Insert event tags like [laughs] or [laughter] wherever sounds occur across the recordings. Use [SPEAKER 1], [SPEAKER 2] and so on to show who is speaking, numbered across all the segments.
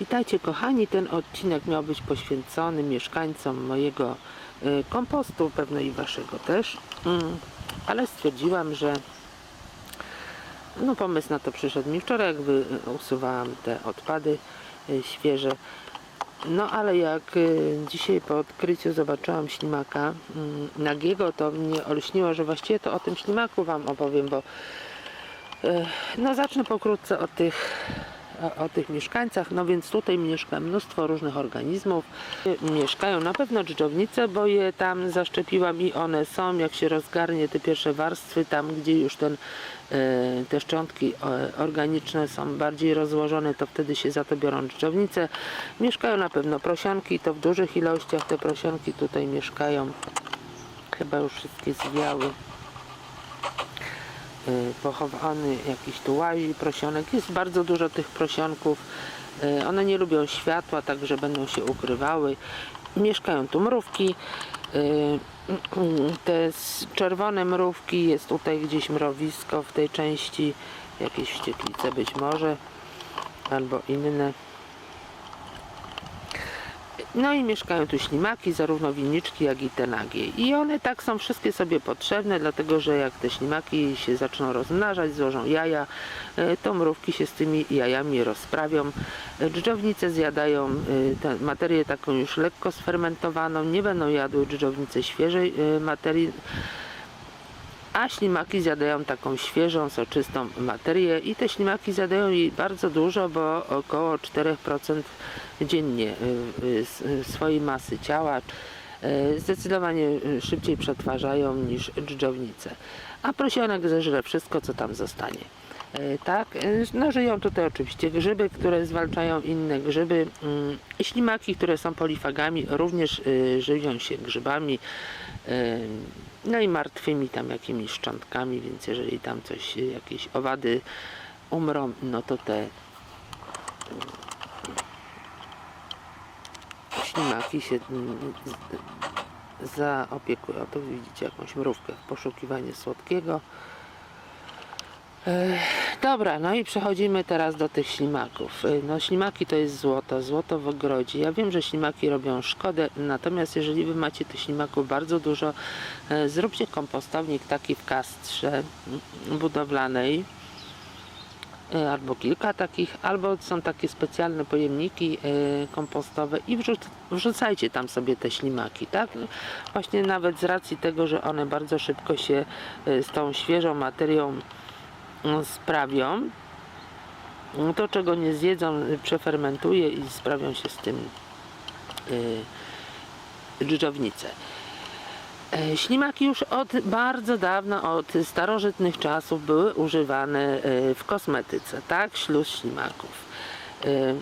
[SPEAKER 1] Witajcie kochani, ten odcinek miał być poświęcony mieszkańcom mojego y, kompostu, pewno i waszego też, Mm, ale stwierdziłam, że no pomysł na to przyszedł mi wczoraj, jak wy- usuwałam te odpady y, świeże. No ale jak y, dzisiaj po odkryciu zobaczyłam ślimaka mm, nagiego, to mnie olśniło, że właściwie to o tym ślimaku wam opowiem, bo y, no zacznę pokrótce od tych o, tych mieszkańcach, no więc tutaj mieszka mnóstwo różnych organizmów. Mieszkają na pewno dżdżownice, bo je tam zaszczepiłam i one są, jak się rozgarnie te pierwsze warstwy, tam gdzie już ten, y, te szczątki e, organiczne są bardziej rozłożone, to wtedy się za to biorą dżdżownice. Mieszkają na pewno prosianki, to w dużych ilościach te prosianki tutaj mieszkają. Chyba już wszystkie zwiały pochowany jakiś tu łazi prosionek. Jest bardzo dużo tych prosionków. Y, One nie lubią światła, także będą się ukrywały. Mieszkają tu mrówki. Y, Te czerwone mrówki, jest tutaj gdzieś mrowisko w tej części, jakieś wścieklice być może, albo inne. No i mieszkają tu ślimaki, zarówno winniczki, jak i te nagie. I one tak są wszystkie sobie potrzebne, dlatego że jak te ślimaki się zaczną rozmnażać, złożą jaja, e, to mrówki się z tymi jajami rozprawią. E, Dżdżownice zjadają e, materię taką już lekko sfermentowaną, nie będą jadły dżdżownice świeżej materii, a ślimaki zjadają taką świeżą, soczystą materię i te ślimaki zjadają jej bardzo dużo, bo około 4% dziennie y, y, y, swojej masy ciała zdecydowanie szybciej przetwarzają niż dżdżownice. A prosionek zeżre wszystko, co tam zostanie. Tak, no żyją tutaj oczywiście grzyby, które zwalczają inne grzyby. mm, Ślimaki, które są polifagami, również żywią się grzybami. No i martwymi tam jakimiś szczątkami, więc jeżeli tam coś, jakieś owady umrą, no to te y, ślimaki się mm, zaopiekują. Tu widzicie jakąś mrówkę w poszukiwaniu słodkiego. Ech, Dobra, no i przechodzimy teraz do tych ślimaków. Y, No ślimaki to jest złoto, złoto w ogrodzie. Ja wiem, że ślimaki robią szkodę, natomiast jeżeli wy macie tych ślimaków bardzo dużo, e, zróbcie kompostownik taki w kastrze budowlanej e, albo kilka takich, albo są takie specjalne pojemniki e, kompostowe i wrzuc, wrzucajcie tam sobie te ślimaki, tak? Właśnie nawet z racji tego, że one bardzo szybko się e, z tą świeżą materią sprawią, no to czego nie zjedzą, przefermentuje i sprawią się z tym y, dżdżownice. E, Ślimaki już od bardzo dawna, od starożytnych czasów były używane e, w kosmetyce, tak? Śluz ślimaków. E,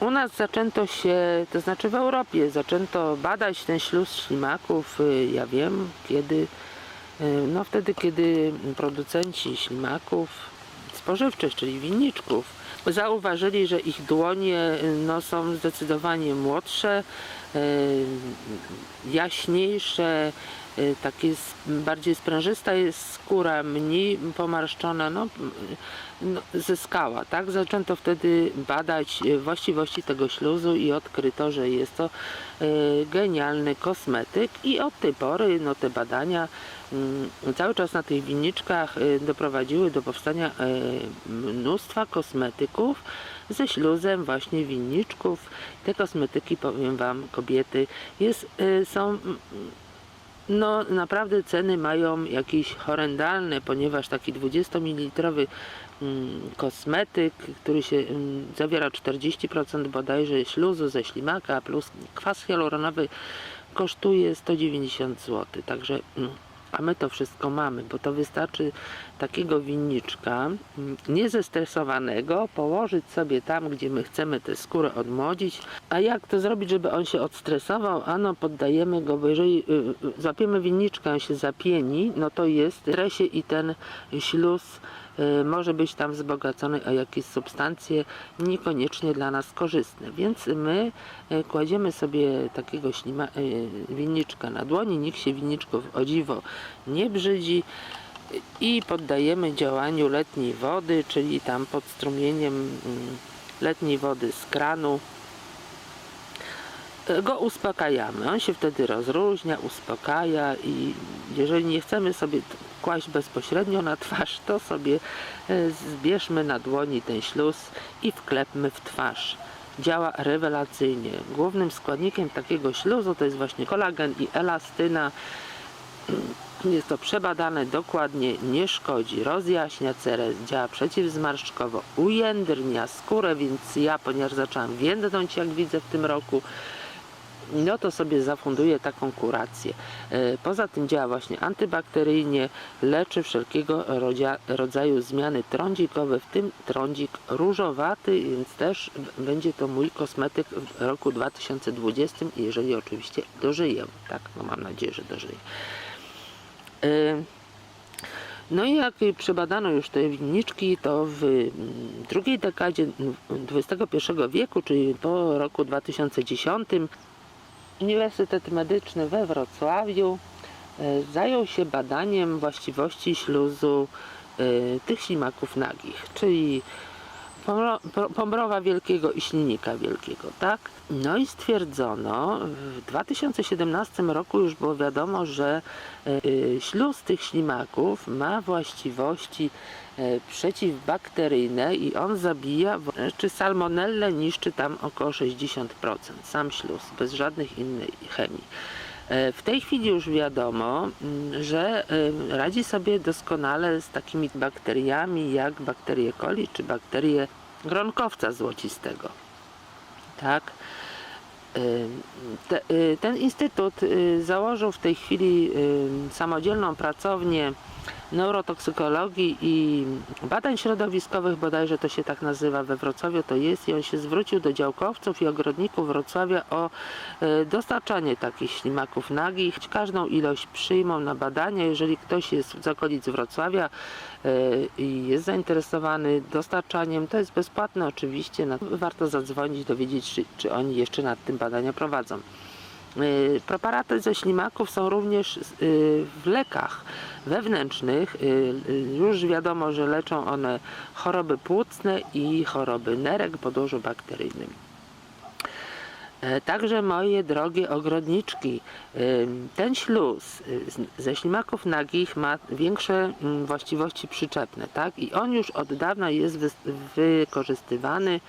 [SPEAKER 1] U nas zaczęto się, to znaczy w Europie, zaczęto badać ten śluz ślimaków, e, ja wiem kiedy, e, no wtedy kiedy producenci ślimaków spożywczych, czyli winniczków, zauważyli, że ich dłonie e, no, są zdecydowanie młodsze, e, jaśniejsze, y, takie s- bardziej sprężysta jest skóra, mniej pomarszczona, no, no zyskała, tak? Zaczęto wtedy badać właściwości tego śluzu i odkryto, że jest to y, genialny kosmetyk i od tej pory no, te badania mm, cały czas na tych winniczkach y, doprowadziły do powstania mnóstwa kosmetyków ze śluzem właśnie winniczków. Te kosmetyki, powiem Wam, kobiety, jest, są mm, no naprawdę ceny mają jakieś horrendalne, ponieważ taki 20 ml mm, kosmetyk, który się mm, zawiera 40% bodajże śluzu ze ślimaka plus kwas hialuronowy kosztuje 190 zł. Także mm, a my to wszystko mamy, bo to wystarczy takiego winniczka mm, niezestresowanego położyć sobie tam, gdzie my chcemy tę skórę odmłodzić. A jak to zrobić, żeby on się odstresował? Ano poddajemy go, bo jeżeli y, y, złapiemy winniczkę, on się zapieni, no to jest w stresie i ten śluz może być tam wzbogacony o jakieś substancje niekoniecznie dla nas korzystne. Więc my y, kładziemy sobie takiego y, winniczka na dłoni, nikt się winniczków o dziwo nie brzydzi i poddajemy działaniu letniej wody, czyli tam pod strumieniem mm, letniej wody z kranu go uspokajamy. On się wtedy rozróżnia, uspokaja i jeżeli nie chcemy sobie kłaść bezpośrednio na twarz, to sobie e, zbierzmy na dłoni ten śluz i wklepmy w twarz. Działa rewelacyjnie. Głównym składnikiem takiego śluzu to jest właśnie kolagen i elastyna. Jest to przebadane dokładnie, nie szkodzi, rozjaśnia cerę, działa przeciwzmarszczkowo, ujędrnia skórę, więc ja, ponieważ zaczęłam więdnąć, jak widzę w tym roku, no to sobie zafunduję taką kurację. E, Poza tym działa właśnie antybakteryjnie, leczy wszelkiego rodzaju zmiany trądzikowe, w tym trądzik różowaty, więc też będzie to mój kosmetyk w roku 2020, jeżeli oczywiście dożyję. Tak, no mam nadzieję, że dożyję. E, No i jak przebadano już te winniczki, to w mm, drugiej dekadzie XXI wieku, czyli po roku 2010, Uniwersytet Medyczny we Wrocławiu e, zajął się badaniem właściwości śluzu e, tych ślimaków nagich, czyli pomrowa wielkiego i ślinika wielkiego, tak? No i stwierdzono, w 2017 roku już było wiadomo, że e, e, śluz tych ślimaków ma właściwości e, przeciwbakteryjne i on zabija, czy salmonellę niszczy tam około 60%, sam śluz, bez żadnych innej chemii. E, W tej chwili już wiadomo, mm, że e, radzi sobie doskonale z takimi bakteriami jak bakterie coli czy bakterie gronkowca złocistego. Tak. E, Te, ten instytut założył w tej chwili samodzielną pracownię neurotoksykologii i badań środowiskowych, bodajże to się tak nazywa we Wrocławiu, to jest i on się zwrócił do działkowców i ogrodników Wrocławia o e, dostarczanie takich ślimaków nagich. Każdą ilość przyjmą na badania. Jeżeli ktoś jest z okolic Wrocławia e, i jest zainteresowany dostarczaniem, to jest bezpłatne oczywiście. No, warto zadzwonić, dowiedzieć, czy, czy oni jeszcze nad tym badania prowadzą. Y, Preparaty ze ślimaków są również y, w lekach wewnętrznych. Y, Już wiadomo, że leczą one choroby płucne i choroby nerek podłożu bakteryjnym. E, Także moje drogie ogrodniczki, ten śluz ze ślimaków nagich ma większe mm, właściwości przyczepne, tak? I on już od dawna jest wykorzystywany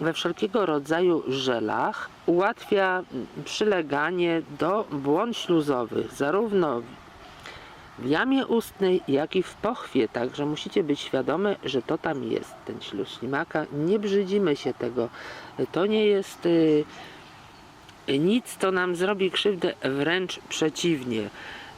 [SPEAKER 1] we wszelkiego rodzaju żelach ułatwia przyleganie do błon śluzowych, zarówno w jamie ustnej, jak i w pochwie. Także musicie być świadome, że to tam jest, ten śluz ślimaka. Nie brzydzimy się tego. To nie jest y, nic, co nam zrobi krzywdę, wręcz przeciwnie.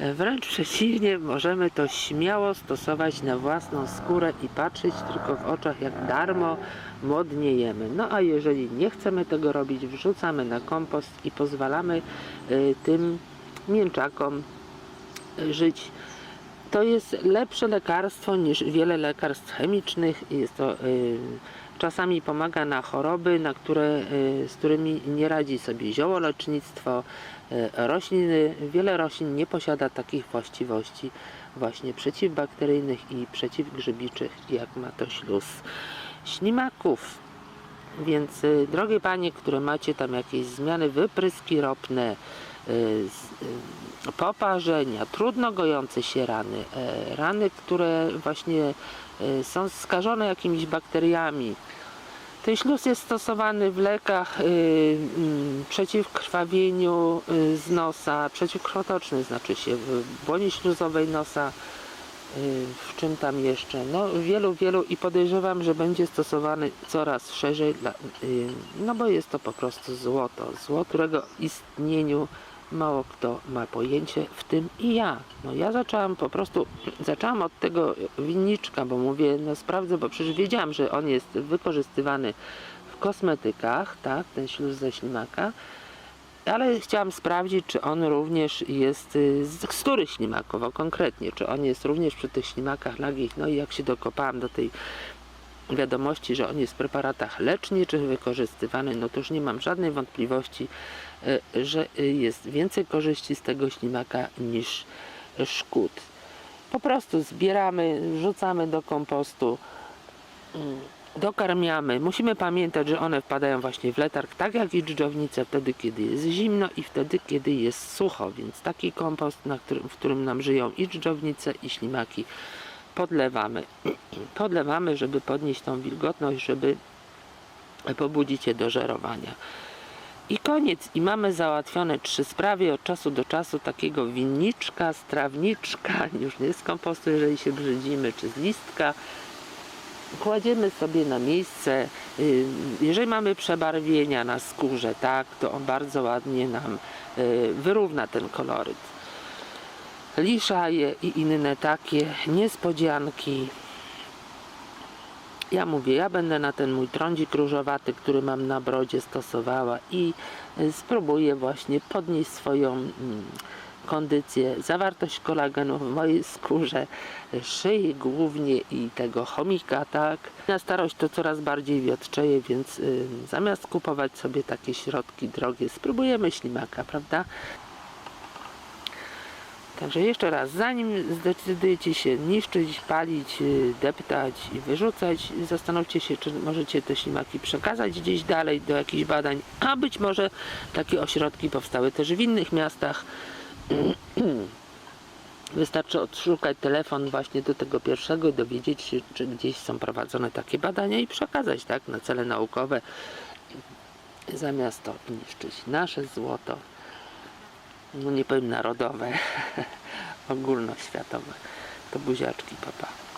[SPEAKER 1] Wręcz przeciwnie, możemy to śmiało stosować na własną skórę i patrzeć tylko w oczach, jak darmo młodniejemy. No a jeżeli nie chcemy tego robić, wrzucamy na kompost i pozwalamy y, tym mięczakom y, żyć. To jest lepsze lekarstwo niż wiele lekarstw chemicznych. Jest to y, czasami pomaga na choroby, na które, y, z którymi nie radzi sobie ziołolecznictwo, y, rośliny. Wiele roślin nie posiada takich właściwości właśnie przeciwbakteryjnych i przeciwgrzybiczych, jak ma to śluz ślimaków. Więc y, drogie panie, które macie tam jakieś zmiany, wypryski ropne, poparzenia, trudno gojące się rany, e, rany, które właśnie y, są skażone jakimiś bakteriami. Ten śluz jest stosowany w lekach y, mm, przeciw krwawieniu y, z nosa, przeciwkrwotoczny znaczy się, w błonie śluzowej nosa, y, w czym tam jeszcze, no wielu, wielu i podejrzewam, że będzie stosowany coraz szerzej, y, no bo jest to po prostu złoto, zło, którego istnieniu mało kto ma pojęcie, w tym i ja. No ja zaczęłam po prostu, zaczęłam od tego winniczka, bo mówię, no sprawdzę, bo przecież wiedziałam, że on jest wykorzystywany w kosmetykach, tak, ten śluz ze ślimaka, ale chciałam sprawdzić, czy on również jest y, z skóry ślimakowo konkretnie, czy on jest również przy tych ślimakach nagich. No i jak się dokopałam do tej wiadomości, że on jest w preparatach leczniczych wykorzystywany, no to już nie mam żadnej wątpliwości, y, że jest więcej korzyści z tego ślimaka niż szkód. Po prostu zbieramy, wrzucamy do kompostu. Mm, dokarmiamy. Musimy pamiętać, że one wpadają właśnie w letarg, tak jak i dżdżownice, wtedy kiedy jest zimno i wtedy kiedy jest sucho, więc taki kompost, którym, w którym nam żyją i dżdżownice i ślimaki podlewamy. [clears throat] Podlewamy, żeby podnieść tą wilgotność, żeby pobudzić je do żerowania. I koniec. I mamy załatwione trzy sprawy. Od czasu do czasu takiego winniczka, strawniczka, [laughs] już nie z kompostu, jeżeli się brzydzimy, czy z listka. Kładziemy sobie na miejsce. y, Jeżeli mamy przebarwienia na skórze, tak, to on bardzo ładnie nam y, wyrówna ten koloryt. Liszaje i inne takie niespodzianki. Ja mówię, ja będę na ten mój trądzik różowaty, który mam na brodzie stosowała i spróbuję właśnie podnieść swoją mm, kondycję, zawartość kolagenu w mojej skórze, szyi głównie i tego chomika, tak. Na starość to coraz bardziej wiotczeje, więc y, zamiast kupować sobie takie środki drogie, spróbujemy ślimaka, prawda? Także jeszcze raz, zanim zdecydujecie się niszczyć, palić, y, deptać i wyrzucać, zastanówcie się, czy możecie te ślimaki przekazać gdzieś dalej do jakichś badań, a być może takie ośrodki powstały też w innych miastach. [clears throat] Wystarczy odszukać telefon właśnie do tego pierwszego i dowiedzieć się, czy gdzieś są prowadzone takie badania i przekazać tak na cele naukowe, zamiast to niszczyć nasze złoto no nie powiem narodowe, [laughs] ogólnoświatowe. To buziaczki, papa.